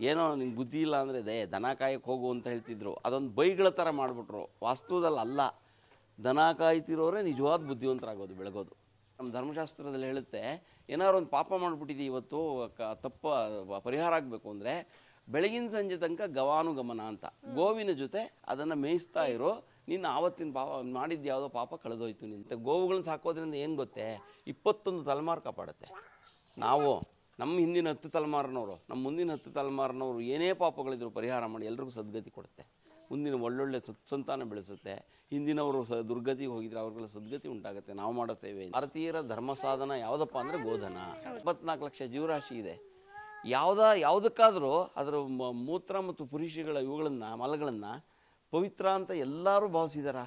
ಏನೋ ನಿಂಗೆ ಬುದ್ಧಿ ಇಲ್ಲ ಅಂದರೆ ದೇ ದನ ಕಾಯಕ್ಕೆ ಹೋಗು ಅಂತ ಹೇಳ್ತಿದ್ರು. ಅದೊಂದು ಬೈಗಳ ಥರ ಮಾಡಿಬಿಟ್ರು. ವಾಸ್ತವದಲ್ಲಿ ಅಲ್ಲ. ದನ ಕಾಯ್ತಿರೋರೇ ನಿಜವಾದ ಬುದ್ಧಿವಂತರಾಗೋದು ಬೆಳಗೋದು. ನಮ್ಮ ಧರ್ಮಶಾಸ್ತ್ರದಲ್ಲಿ ಹೇಳುತ್ತೆ ಏನಾದ್ರು ಒಂದು ಪಾಪ ಮಾಡಿಬಿಟ್ಟಿದ್ದೀವಿ ಇವತ್ತು ಕ ತಪ್ಪ ಪರಿಹಾರ ಆಗಬೇಕು ಅಂದರೆ ಬೆಳಗಿನ ಸಂಜೆ ತನಕ ಗವಾನುಗಮನ ಅಂತ. ಗೋವಿನ ಜೊತೆ ಅದನ್ನು ಮೇಯಿಸ್ತಾ ಇರೋ. ನಿನ್ನ ಆವತ್ತಿನ ಪಾಪ ಮಾಡಿದ್ದು ಯಾವುದೋ ಪಾಪ ಕಳೆದೋಯ್ತು ನಿಂತ. ಗೋವುಗಳನ್ನ ಸಾಕೋದ್ರಿಂದ ಏನು ಗೊತ್ತೇ? ಇಪ್ಪತ್ತೊಂದು ತಲೆಮಾರು ಕಾಪಾಡುತ್ತೆ. ನಾವು ನಮ್ಮ ಹಿಂದಿನ ಹತ್ತು ತಲೆಮಾರಿನವರು, ನಮ್ಮ ಮುಂದಿನ ಹತ್ತು ತಲೆಮಾರಿನವರು ಏನೇ ಪಾಪಗಳಿದ್ರು ಪರಿಹಾರ ಮಾಡಿ ಎಲ್ರಿಗೂ ಸದ್ಗತಿ ಕೊಡುತ್ತೆ. ಮುಂದಿನ ಒಳ್ಳೊಳ್ಳೆ ಸತ್ಸಂತಾನ ಬೆಳೆಸುತ್ತೆ. ಹಿಂದಿನವರು ದುರ್ಗತಿಗೆ ಹೋಗಿದ್ರೆ ಅವ್ರಿಗೆಲ್ಲ ಸದ್ಗತಿ ಉಂಟಾಗುತ್ತೆ. ನಾವು ಮಾಡೋ ಸೇವೆ ಭಾರತೀಯರ ಧರ್ಮ ಸಾಧನ ಯಾವುದಪ್ಪ ಅಂದರೆ ಗೋಧನ. ಇಪ್ಪತ್ನಾಲ್ಕು ಲಕ್ಷ ಜೀವರಾಶಿ ಇದೆ. ಯಾವುದ, ಯಾವುದಕ್ಕಾದರೂ ಅದರ ಮೂತ್ರ ಮತ್ತು ಪುರುಷಗಳ ಇವುಗಳನ್ನು, ಮಲಗಳನ್ನು ಪವಿತ್ರ ಅಂತ ಎಲ್ಲರೂ ಭಾವಿಸಿದಾರ?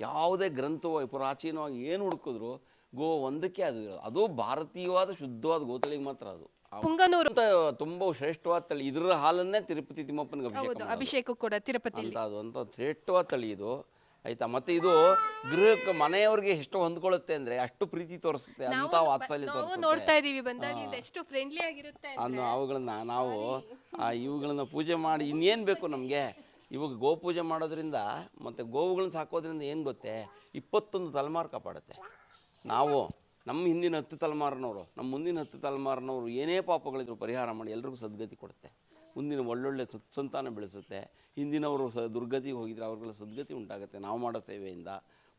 ಯಾವುದೇ ಗ್ರಂಥವಾಗಿ ಪ್ರಾಚೀನವಾಗಿ ಏನು ಹುಡುಕಿದ್ರು ಗೋ ಒಂದಕ್ಕೆ ಅದು ಇರೋದು ಅದು ಭಾರತೀಯವಾದ ಶುದ್ಧವಾದ ಗೋತಳಿಗೆ ಮಾತ್ರ ಅದು. ಪುಂಗನೂರು. ಅಂತ ತುಂಬ ಶ್ರೇಷ್ಠವಾದ ತಳಿ ಇದ್ರ ಹಾಲನ್ನೇ ತಿರುಪತಿ ತಿಮ್ಮಪ್ಪನಿಗೆ ಅಭಿಷೇಕ ಹೌದು ಮಾಡೋದು. ಅಭಿಷೇಕ ಕೂಡ ತಿರುಪತಿ ಅಂತ ಅದು ಅಂತ ಶ್ರೇಷ್ಠವಾದ ತಳಿ ಇದು. ಆಯ್ತಾ? ಮತ್ತೆ ಇದು ಗೃಹಕ್ಕೆ ಮನೆಯವ್ರಿಗೆ ಎಷ್ಟು ಹೊಂದ್ಕೊಳ್ಳುತ್ತೆ ಅಂದ್ರೆ ಅಷ್ಟು ಪ್ರೀತಿ ತೋರಿಸುತ್ತೆ ಅಂತ ವಾತ್ಸಲ್ಯ ನಾವು ತೋರಿಸುತ್ತೆ. ನೋಡ್ತಾ ಇದೀವಿ ಬಂದಾಗಿಂದ ಎಷ್ಟು ಫ್ರೆಂಡ್ಲಿ ಆಗಿರುತ್ತೆ ಅನ್ನೋ ಅವುಗಳನ್ನ ನಾವು ಆ ಇವುಗಳನ್ನ ಪೂಜೆ ಮಾಡಿ ಇನ್ನೇನು ಬೇಕು ನಮಗೆ? ಇವಾಗ ಗೋ ಪೂಜೆ ಮಾಡೋದ್ರಿಂದ ಮತ್ತೆ ಗೋವುಗಳನ್ನ ಸಾಕೋದ್ರಿಂದ ಏನು ಗೊತ್ತೇ? ಇಪ್ಪತ್ತೊಂದು ತಲೆಮಾರು ಕಾಪಾಡುತ್ತೆ. ನಾವು ನಮ್ಮ ಹಿಂದಿನ ಹತ್ತು ತಲೆಮಾರಿನವರು, ನಮ್ಮ ಮುಂದಿನ ಹತ್ತು ತಲೆಮಾರಿನವರು ಏನೇ ಪಾಪಗಳಿದ್ರು ಪರಿಹಾರ ಮಾಡಿ ಎಲ್ರಿಗೂ ಸದ್ಗತಿ ಕೊಡುತ್ತೆ. ಮುಂದಿನ ಒಳ್ಳೊಳ್ಳೆ ಸತ್ಸಂತಾನ ಬೆಳೆಸುತ್ತೆ. ಹಿಂದಿನವರು ಸ, ದುರ್ಗತಿಗೆ ಹೋಗಿದ್ರೆ ಅವ್ರಿಗೆಲ್ಲ ಸದ್ಗತಿ ಉಂಟಾಗುತ್ತೆ. ನಾವು ಮಾಡೋ ಸೇವೆಯಿಂದ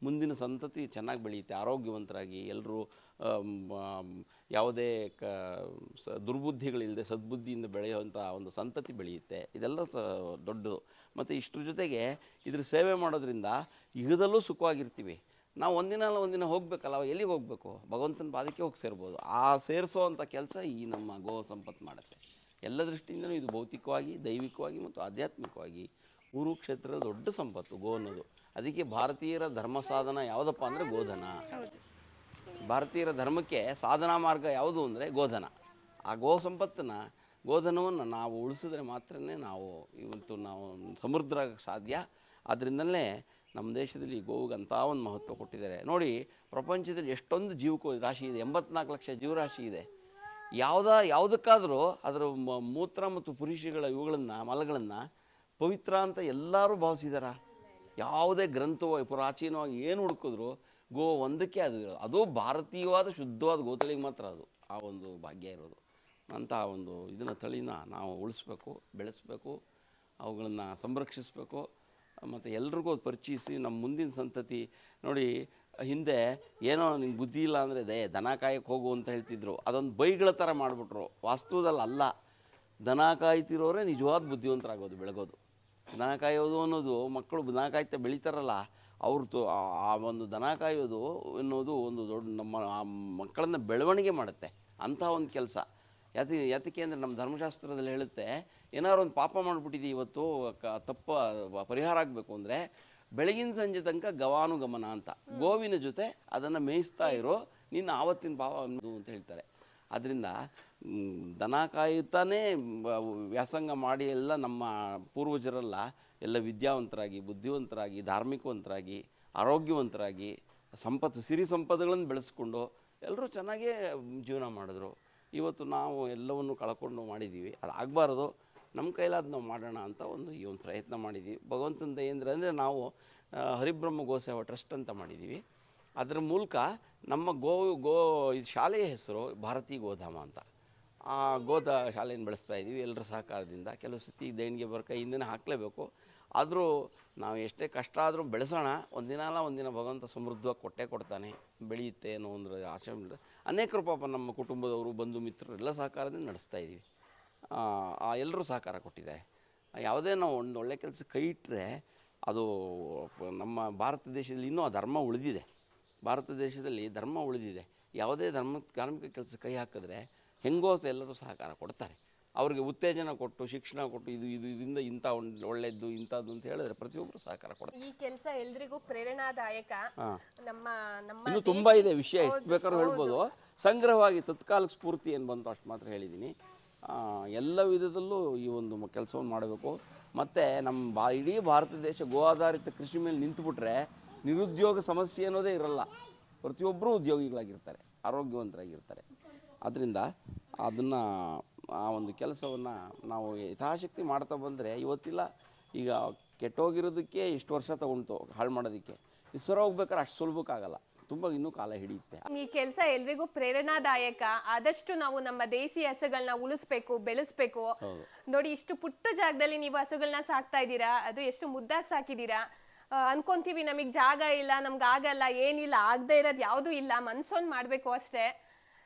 ಮುಂದಿನ ಸಂತತಿ ಚೆನ್ನಾಗಿ ಬೆಳೆಯುತ್ತೆ. ಆರೋಗ್ಯವಂತರಾಗಿ ಎಲ್ಲರೂ ಯಾವುದೇ ಕ, ಸ, ದುರ್ಬುದ್ಧಿಗಳಿಲ್ಲದೆ ಸದ್ಬುದ್ಧಿಯಿಂದ ಬೆಳೆಯುವಂಥ ಒಂದು ಸಂತತಿ ಬೆಳೆಯುತ್ತೆ. ಇದೆಲ್ಲ ಸ, ದೊಡ್ಡದು. ಮತ್ತು ಇಷ್ಟರ ಜೊತೆಗೆ ಇದ್ರ ಸೇವೆ ಮಾಡೋದ್ರಿಂದ ಯುಗದಲ್ಲೂ ಸುಖವಾಗಿರ್ತೀವಿ. ನಾವು ಒಂದಿನ ಅಲ್ಲ ಒಂದಿನ ಹೋಗಬೇಕಲ್ಲ ಎಲ್ಲಿಗೆ ಹೋಗಬೇಕು? ಭಗವಂತನ ಪಾದಕ್ಕೆ ಹೋಗಿ ಸೇರ್ಬೋದು. ಆ ಸೇರಿಸೋ ಅಂಥ ಕೆಲಸ ಈ ನಮ್ಮ ಗೋ ಸಂಪತ್ತು ಮಾಡುತ್ತೆ. ಎಲ್ಲ ದೃಷ್ಟಿಯಿಂದಲೂ ಇದು ಭೌತಿಕವಾಗಿ ದೈವಿಕವಾಗಿ ಮತ್ತು ಆಧ್ಯಾತ್ಮಿಕವಾಗಿ ಮೂರು ಕ್ಷೇತ್ರದ ದೊಡ್ಡ ಸಂಪತ್ತು ಗೋ ಅನ್ನೋದು. ಅದಕ್ಕೆ ಭಾರತೀಯರ ಧರ್ಮ ಸಾಧನ ಯಾವುದಪ್ಪ ಅಂದರೆ ಗೋಧನ. ಭಾರತೀಯರ ಧರ್ಮಕ್ಕೆ ಸಾಧನಾ ಮಾರ್ಗ ಯಾವುದು ಅಂದರೆ ಗೋಧನ. ಆ ಗೋ ಸಂಪತ್ತನ್ನು ಗೋಧನವನ್ನು ನಾವು ಉಳಿಸಿದ್ರೆ ಮಾತ್ರನೇ ನಾವು ಇವತ್ತು ನಾವು ಸಮೃದ್ಧರಾಗಕ್ಕೆ ಸಾಧ್ಯ. ಅದರಿಂದಲೇ ನಮ್ಮ ದೇಶದಲ್ಲಿ ಗೋವಿಗೆ ಅಂಥ ಒಂದು ಮಹತ್ವ ಕೊಟ್ಟಿದ್ದಾರೆ. ನೋಡಿ, ಪ್ರಪಂಚದಲ್ಲಿ ಎಷ್ಟೊಂದು ಜೀವಕೋ ರಾಶಿ ಇದೆ, ಎಂಬತ್ನಾಲ್ಕು ಲಕ್ಷ ಜೀವರಾಶಿ ಇದೆ. ಯಾವುದ, ಯಾವುದಕ್ಕಾದರೂ ಅದರ ಮೂತ್ರ ಮತ್ತು ಪುರುಷಗಳ ಇವುಗಳನ್ನು, ಮಲಗಳನ್ನು ಪವಿತ್ರ ಅಂತ ಎಲ್ಲರೂ ಭಾವಿಸಿದಾರ? ಯಾವುದೇ ಗ್ರಂಥವಾಗಿ ಪ್ರಾಚೀನವಾಗಿ ಏನು ಹುಡುಕಿದ್ರು ಗೋ ಒಂದಕ್ಕೆ ಅದು ಅದು ಭಾರತೀಯವಾದ ಶುದ್ಧವಾದ ಗೋತಳಿಗೆ ಮಾತ್ರ ಅದು, ಆ ಒಂದು ಭಾಗ್ಯ ಇರೋದು. ಅಂತ ಒಂದು ಇದನ್ನ ತಳಿನ ನಾವು ಉಳಿಸ್ಬೇಕು, ಬೆಳೆಸಬೇಕು, ಅವುಗಳನ್ನು ಸಂರಕ್ಷಿಸಬೇಕು. ಮತ್ತು ಎಲ್ರಿಗೂ ಅದು ಪರಿಚಯಿಸಿ ನಮ್ಮ ಮುಂದಿನ ಸಂತತಿ. ನೋಡಿ, ಹಿಂದೆ ಏನೋ ನಿಂಗೆ ಬುದ್ಧಿ ಇಲ್ಲ ಅಂದರೆ ದೇ ದನ ಕಾಯಕ್ಕೆ ಹೋಗು ಅಂತ ಹೇಳ್ತಿದ್ರು. ಅದೊಂದು ಬೈಗಳ ಥರ ಮಾಡಿಬಿಟ್ರು. ವಾಸ್ತವದಲ್ಲಿ ಅಲ್ಲ. ದನ ಕಾಯ್ತಿರೋರೇ ನಿಜವಾದ ಬುದ್ಧಿವಂತರಾಗೋದು ಬೆಳಗೋದು. ದನ ಕಾಯೋದು ಅನ್ನೋದು ಮಕ್ಕಳು ದನ ಕಾಯ್ತಾ ಬೆಳೀತಾರಲ್ಲ, ಅವ್ರ ಆ- ಆ ಒಂದು ದನ ಕಾಯೋದು ಅನ್ನೋದು ಒಂದು ದೊಡ್ಡ ನಮ್ಮ ಮಕ್ಕಳನ್ನ ಬೆಳವಣಿಗೆ ಮಾಡುತ್ತೆ. ಅಂಥ ಒಂದು ಕೆಲಸ. ಯಾತಿ ಯಾತಕ್ಕೆ ಅಂದರೆ ನಮ್ಮ ಧರ್ಮಶಾಸ್ತ್ರದಲ್ಲಿ ಹೇಳುತ್ತೆ ಏನಾದ್ರು ಒಂದು ಪಾಪ ಮಾಡಿಬಿಟ್ಟಿದ್ದೀವಿ ಇವತ್ತು ಕ ತಪ್ಪ ಪರಿಹಾರ ಆಗಬೇಕು ಅಂದರೆ ಬೆಳಗಿನ ಸಂಜೆ ತನಕ ಗವಾನುಗಮನ ಅಂತ. ಗೋವಿನ ಜೊತೆ ಅದನ್ನು ಮೇಯಿಸ್ತಾ ಇರೋ ನಿನ್ನ ಆವತ್ತಿನ ಪಾಪ ಅನ್ನೋದು ಅಂತ ಹೇಳ್ತಾರೆ. ಅದರಿಂದ ದನ ಕಾಯುತ್ತಾನೇ ವ್ಯಾಸಂಗ ಮಾಡಿ ಎಲ್ಲ ನಮ್ಮ ಪೂರ್ವಜರೆಲ್ಲ ಎಲ್ಲ ವಿದ್ಯಾವಂತರಾಗಿ ಬುದ್ಧಿವಂತರಾಗಿ ಧಾರ್ಮಿಕವಂತರಾಗಿ ಆರೋಗ್ಯವಂತರಾಗಿ ಸಂಪತ್ತು ಸಿರಿ ಸಂಪತ್ತುಗಳನ್ನು ಬೆಳೆಸ್ಕೊಂಡು ಎಲ್ಲರೂ ಚೆನ್ನಾಗೇ ಜೀವನ ಮಾಡಿದ್ರು. ಇವತ್ತು ನಾವು ಎಲ್ಲವನ್ನು ಕಳ್ಕೊಂಡು ಮಾಡಿದ್ದೀವಿ. ಅದು ಆಗಬಾರ್ದು. ನಮ್ಮ ಕೈಲಾದ ನಾವು ಮಾಡೋಣ ಅಂತ ಒಂದು ಈ ಒಂದು ಪ್ರಯತ್ನ ಮಾಡಿದ್ದೀವಿ. ಭಗವಂತನ ದಯೆಂದ್ರೆ ಅಂದರೆ ನಾವು ಹರಿಬ್ರಹ್ಮ ಗೋಸೇವಾ ಟ್ರಸ್ಟ್ ಅಂತ ಮಾಡಿದ್ದೀವಿ. ಅದರ ಮೂಲಕ ನಮ್ಮ ಗೋ ಗೋ, ಇದು ಶಾಲೆಯ ಹೆಸರು ಭಾರತೀ ಗೋಧಾಮ ಅಂತ. ಆ ಗೋದ ಶಾಲೆಯನ್ನು ಬೆಳೆಸ್ತಾ ಇದ್ದೀವಿ. ಎಲ್ಲರ ಸಹಕಾರದಿಂದ. ಕೆಲವು ಸತಿ ದೇಣಿಗೆ ಬರೋ ಕೈಯಿಂದನೇ ಹಾಕಲೇಬೇಕು. ಆದರೂ ನಾವು ಎಷ್ಟೇ ಕಷ್ಟ ಆದರೂ ಬೆಳೆಸೋಣ. ಒಂದಿನ ಅಲ್ಲ ಒಂದಿನ ಭಗವಂತ ಸಮೃದ್ಧವಾಗಿ ಕೊಟ್ಟೇ ಕೊಡ್ತಾನೆ. ಬೆಳೆಯುತ್ತೆ ಅನ್ನೋ ಒಂದು ಆಶೆ ಅನೇಕ ಅನೇಕರು ಪಾಪ ನಮ್ಮ ಕುಟುಂಬದವರು, ಬಂಧು ಮಿತ್ರರು ಎಲ್ಲ ಸಹಕಾರದಿಂದ ನಡೆಸ್ತಾ ಇದ್ದೀವಿ. ಎಲ್ಲರೂ ಸಹಕಾರ ಕೊಟ್ಟಿದ್ದಾರೆ. ಯಾವುದೇ ನಾವು ಒಂದು ಒಳ್ಳೆ ಕೆಲಸ ಕೈ ಇಟ್ಟರೆ ಅದು ನಮ್ಮ ಭಾರತ ದೇಶದಲ್ಲಿ ಇನ್ನೂ ಆ ಧರ್ಮ ಉಳಿದಿದೆ. ಭಾರತ ದೇಶದಲ್ಲಿ ಧರ್ಮ ಉಳಿದಿದೆ. ಯಾವುದೇ ಧರ್ಮ ಧಾರ್ಮಿಕ ಕೆಲಸ ಕೈ ಹಾಕಿದ್ರೆ ಹೆಂಗೋ ಎಲ್ಲರೂ ಸಹಕಾರ ಕೊಡ್ತಾರೆ. ಅವ್ರಿಗೆ ಉತ್ತೇಜನ ಕೊಟ್ಟು ಶಿಕ್ಷಣ ಕೊಟ್ಟು ಇದು ಇದು ಇದರಿಂದ ಇಂಥ ಒಂದು ಒಳ್ಳೆಯದು ಇಂಥದ್ದು ಅಂತ ಹೇಳಿದ್ರೆ ಪ್ರತಿಯೊಬ್ಬರು ಸಹಕಾರ ಕೊಡ್ತಾರೆ. ಈ ಕೆಲಸ ಎಲ್ರಿಗೂ ಪ್ರೇರಣಾದಾಯಕ. ನಮ್ಮ ನಮ್ಮ ಇನ್ನೂ ತುಂಬ ಇದೆ ವಿಷಯ ಎಷ್ಟು ಬೇಕಾದ್ರೂ ಹೇಳ್ಬೋದು. ಸಂಗ್ರಹವಾಗಿ ತತ್ಕಾಲಕ್ಕೆ ಸ್ಫೂರ್ತಿ ಏನು ಬಂತು ಅಷ್ಟು ಮಾತ್ರ ಹೇಳಿದ್ದೀನಿ ಎಲ್ಲ ವಿಧದಲ್ಲೂ ಈ ಒಂದು ಕೆಲಸವನ್ನು ಮಾಡಬೇಕು. ಮತ್ತು ನಮ್ಮ ಬಾ ಇಡೀ ಭಾರತ ದೇಶ ಗೋ ಆಧಾರಿತ ಕೃಷಿ ಮೇಲೆ ನಿಂತುಬಿಟ್ರೆ ನಿರುದ್ಯೋಗ ಸಮಸ್ಯೆ ಅನ್ನೋದೇ ಇರಲ್ಲ. ಪ್ರತಿಯೊಬ್ಬರೂ ಉದ್ಯೋಗಿಗಳಾಗಿರ್ತಾರೆ ಆರೋಗ್ಯವಂತರಾಗಿರ್ತಾರೆ. ಆದ್ದರಿಂದ ಅದನ್ನು ಆ ಒಂದು ಕೆಲಸವನ್ನು ನಾವು ಯಥಾಶಕ್ತಿ ಮಾಡ್ತಾ ಬಂದರೆ ಇವತ್ತಿಲ್ಲ. ಈಗ ಕೆಟ್ಟೋಗಿರೋದಕ್ಕೆ ಇಷ್ಟು ವರ್ಷ ತಗೊಂಡು ಹಾಳು ಮಾಡೋದಕ್ಕೆ. ಈ ಸರ ಹೋಗ್ಬೇಕಾದ್ರೆ ಅಷ್ಟು ಸುಲಭಕ್ಕಾಗಲ್ಲ. ತುಂಬ ಇನ್ನೂ ಕಾಲ ಹಿಡಿಯುತ್ತೆ. ಈ ಕೆಲಸ ಎಲ್ರಿಗೂ ಪ್ರೇರಣಾದಾಯಕ. ಆದಷ್ಟು ನಾವು ನಮ್ಮ ದೇಸಿ ಹಸುಗಳನ್ನ ಉಳಿಸ್ಬೇಕು ಬೆಳೆಸ್ಬೇಕು. ನೋಡಿ ಇಷ್ಟು ಪುಟ್ಟ ಜಾಗದಲ್ಲಿ ನೀವು ಹಸುಗಳನ್ನ ಸಾಕ್ತಾ ಇದ್ದೀರಾ? ಅದು ಎಷ್ಟು ಮುದ್ದಾಗಿ ಸಾಕಿದ್ದೀರಾ? ಅನ್ಕೊಂತೀವಿ ನಮಗೆ ಜಾಗ ಇಲ್ಲ ನಮ್ಗೆ ಆಗಲ್ಲ ಏನಿಲ್ಲ ಆಗದೆ ಇರೋದು ಯಾವುದೂ ಇಲ್ಲ. ಮನ್ಸೊಂದು ಮಾಡಬೇಕು ಅಷ್ಟೇ.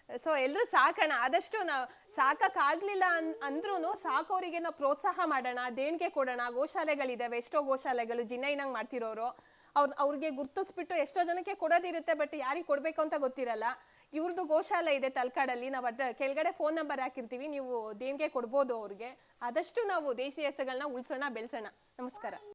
ಸೊ ಎಲ್ಲರೂ ಸಾಕೋಣ. ಆದಷ್ಟು ನಾವು ಸಾಕಕ್ಕಾಗ್ಲಿಲ್ಲ ಅನ್ ಅಂದ್ರೂ ಸಾಕೋರಿಗೆ ನಾವು ಪ್ರೋತ್ಸಾಹ ಮಾಡೋಣ, ದೇಣಿಗೆ ಕೊಡೋಣ. ಗೋಶಾಲೆಗಳಿದ್ದಾವೆ ಎಷ್ಟೋ ಗೋಶಾಲೆಗಳು ಜಿನ್ನೈನಂಗ್ ಮಾಡ್ತಿರೋರು. ಅವ್ರ, ಅವ್ರಿಗೆ ಗುರ್ತಿಸ್ಬಿಟ್ಟು ಎಷ್ಟೋ ಜನಕ್ಕೆ ಕೊಡೋದಿರುತ್ತೆ, ಬಟ್ ಯಾರಿಗೆ ಕೊಡಬೇಕು ಅಂತ ಗೊತ್ತಿರಲ್ಲ. ಇವ್ರದ್ದು ಗೋಶಾಲೆ ಇದೆ ತಲ್ಕಾಡಲ್ಲಿ. ನಾವು ಅಡ್ಡ ಕೆಳಗಡೆ ಫೋನ್ ನಂಬರ್ ಹಾಕಿರ್ತೀವಿ. ನೀವು ದೇಣಿಗೆ ಕೊಡ್ಬೋದು ಅವ್ರಿಗೆ. ಆದಷ್ಟು ನಾವು ದೇಶಿ ಹೆಸಗಳನ್ನ ಉಳಿಸೋಣ, ಬೆಳೆಸೋಣ. ನಮಸ್ಕಾರ.